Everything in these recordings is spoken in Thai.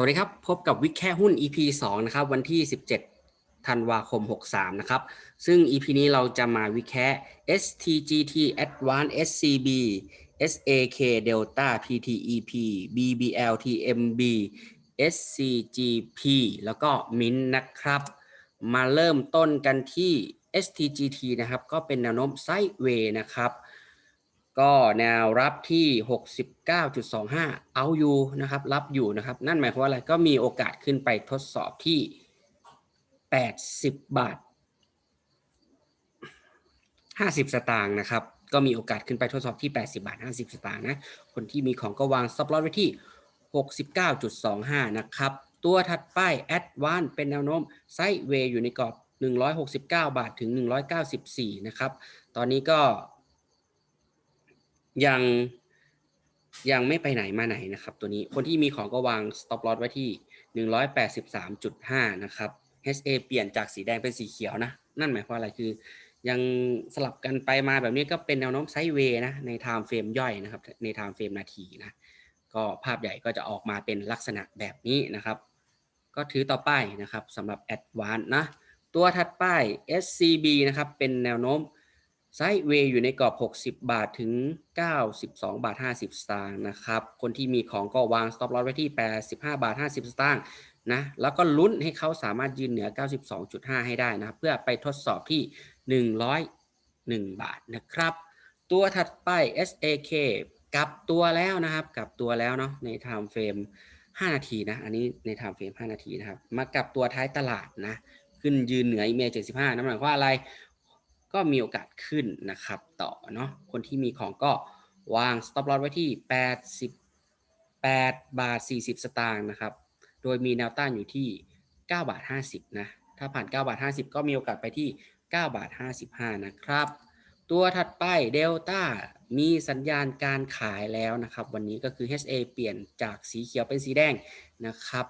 วัสดีครับ พบกับวิกแค่หุ้น EP 2 นะครับ วันที่ 17 ธันวาคม 63 นะครับ ซึ่ง EP นี้เราจะมาวิแค่ STGT Advance SCB SAK Delta PTEP BBL TMB SCGP แล้วก็ Mint นะครับ มาเริ่มต้นกันที่ STGT นะครับ ก็เป็นแนวโน้มไซด์เวย์นะครับ ก็แนวรับที่ 69.25 เอาอยู่นะครับ รับอยู่นะครับ นั่นหมายความว่าอะไรก็มีโอกาสขึ้นไปทดสอบที่ 80 บาท 50 สตางค์นะครับ ก็มีโอกาสขึ้นไปทดสอบที่ 80 บาท 50 สตางค์นะ คนที่มีของก็วาง stop loss ไว้ที่ 69.25 นะครับ ตัวถัดไป Advance เป็นแนวโน้มไซด์เวย์อยู่ในกรอบ 169 บาทถึง 194 นะครับ ตอนนี้ก็ ยังยังไม่ไปไหนมาไหนนะครับ ตัวนี้คนที่มีของก็วาง stop loss ไว้ที่ 183.5 นะครับ HA เปลี่ยนจากสีแดงเป็นสีเขียวนะ นั่นหมายความอะไรคือ ยังสลับกันไปมาแบบนี้ก็เป็นแนวโน้มไซด์เวย์นะ ใน time frame ย่อยนะครับ ใน time frame นาทีนะ ก็ภาพใหญ่ก็จะออกมาเป็นลักษณะแบบนี้นะครับ ก็ถือต่อไปนะครับสำหรับ Advance นะ ตัวถัดไป SCB นะครับ เป็นแนวโน้ม ไซด์เวย์อยู่ในกรอบ 60 บาทถึง 92 บาท 50 สตางค์นะครับ คนที่มีของก็วาง stop loss ไว้ที่ 85 บาท 50 สตางค์นะ แล้วก็ลุ้นให้เขาสามารถยืนเหนือ 92.5 ให้ได้นะครับ เพื่อไปทดสอบที่ 101 บาทนะครับ ตัวถัดไป SAK กลับตัวแล้วนะครับ กลับตัวแล้วเนาะใน time frame 5 นาทีนะ อันนี้ใน time frame 5 นาทีนะครับ มากลับตัวท้ายตลาดนะ ขึ้นยืนเหนืออีเมล75นั่นหมายความว่าอะไร ก็มีโอกาสขึ้นนะครับต่อเนาะคนที่มีของก็วาง stop loss ไว้ที่ 88 บาท 40 สตางค์นะครับ โดยมีแนวต้านอยู่ที่ 9 บาท 50 นะ ถ้าผ่าน 9 บาท 50 ก็มีโอกาสไปที่ 9 บาท 55 นะครับ ตัวถัดไป Delta มีสัญญาณการขายแล้วนะครับ วันนี้ก็คือ HA เปลี่ยนจากสีเขียวเป็นสีแดงนะครับ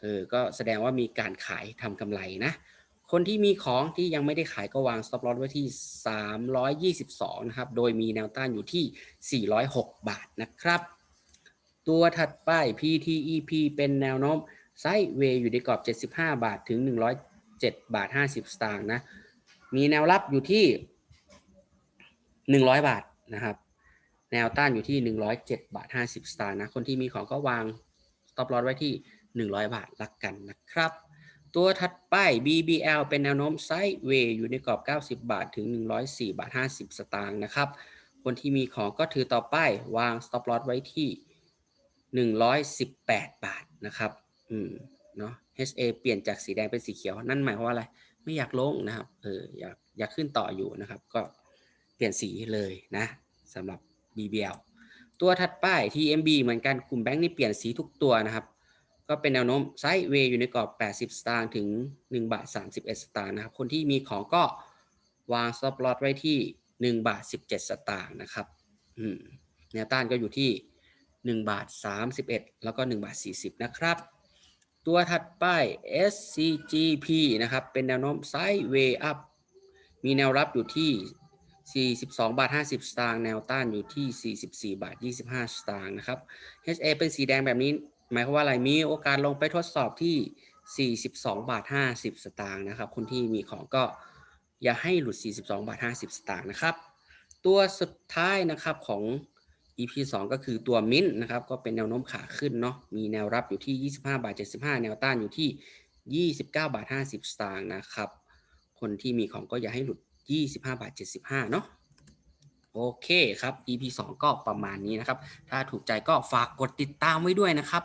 เออ ก็แสดงว่ามีการขายทำกำไรนะ คนที่มีของที่ยังไม่ได้ขายก็วาง stop loss ไว้ที่ 322 นะครับ โดยมีแนวต้านอยู่ที่ 406 บาทนะครับ ตัวถัดไป PTEP เป็นแนวโน้มไซด์เวย์อยู่ในกรอบ 75 บาทถึง 107 บาท 50 สตางค์นะ มีแนวรับอยู่ที่ 100 บาทนะครับ แนวต้านอยู่ที่ 107 บาท 50 สตางค์นะ คนที่มีของก็วาง stop loss ไว้ที่ 100 บาทละกันนะครับ ตัวถัดไป BBL เป็นแนวโน้มไซด์เวย์อยู่ในกรอบ 90 บาทถึง 104 บาท 50 สตางค์นะครับ คนที่มีของก็ถือต่อไป วาง stop loss ไว้ที่ 118 บาทนะครับ อืม เนาะ HA เปลี่ยนจากสีแดงเป็นสีเขียว นั่นหมายความว่าอะไร ไม่อยากลงนะครับ เออ อยาก อยากขึ้นต่ออยู่นะครับ ก็เปลี่ยนสีเลยนะสำหรับ BBL ตัวถัดไป TMB เหมือนกัน กลุ่มแบงค์นี่เปลี่ยนสีทุกตัวนะครับ ก็เป็นแนวโน้มไซด์เวย์อยู่ในกรอบ 80 สตางค์ถึง1บาท31 สตางค์นะครับ คนที่มีของก็วาง stop loss ไว้ที่ 1 บาท 17 สตางค์นะครับแนวต้านก็อยู่ที่ 1 บาท 31 แล้วก็ 1 บาท 40 นะครับ ตัวถัดไป SCGP นะครับ เป็นแนวโน้มไซด์เวย์อัพ มีแนวรับอยู่ที่ 42 บาท 50 สตางค์ แนวต้านอยู่ที่ 44 บาท 25 สตางค์นะครับ HA เป็นสีแดงแบบนี้ หมายความว่าอะไรมีโอกาสลงไปทดสอบที่ 42 บาท 50 สตางค์นะครับ คนที่มีของก็อย่าให้หลุด 42 บาท 50 สตางค์นะครับ ตัวสุดท้ายนะครับของ EP 2 ก็คือตัวมิ้นนะครับ ก็เป็นแนวโน้มขาขึ้นเนาะมีแนวรับอยู่ที่ 25 บาท 75 แนวต้านอยู่ที่ 29 บาท 50 สตางค์นะครับ คนที่มีของก็อย่าให้หลุด 25 บาท 75 เนาะโอเคครับ EP 2 ก็ประมาณนี้นะครับ ถ้าถูกใจก็ฝากกดติดตามไว้ด้วยนะครับ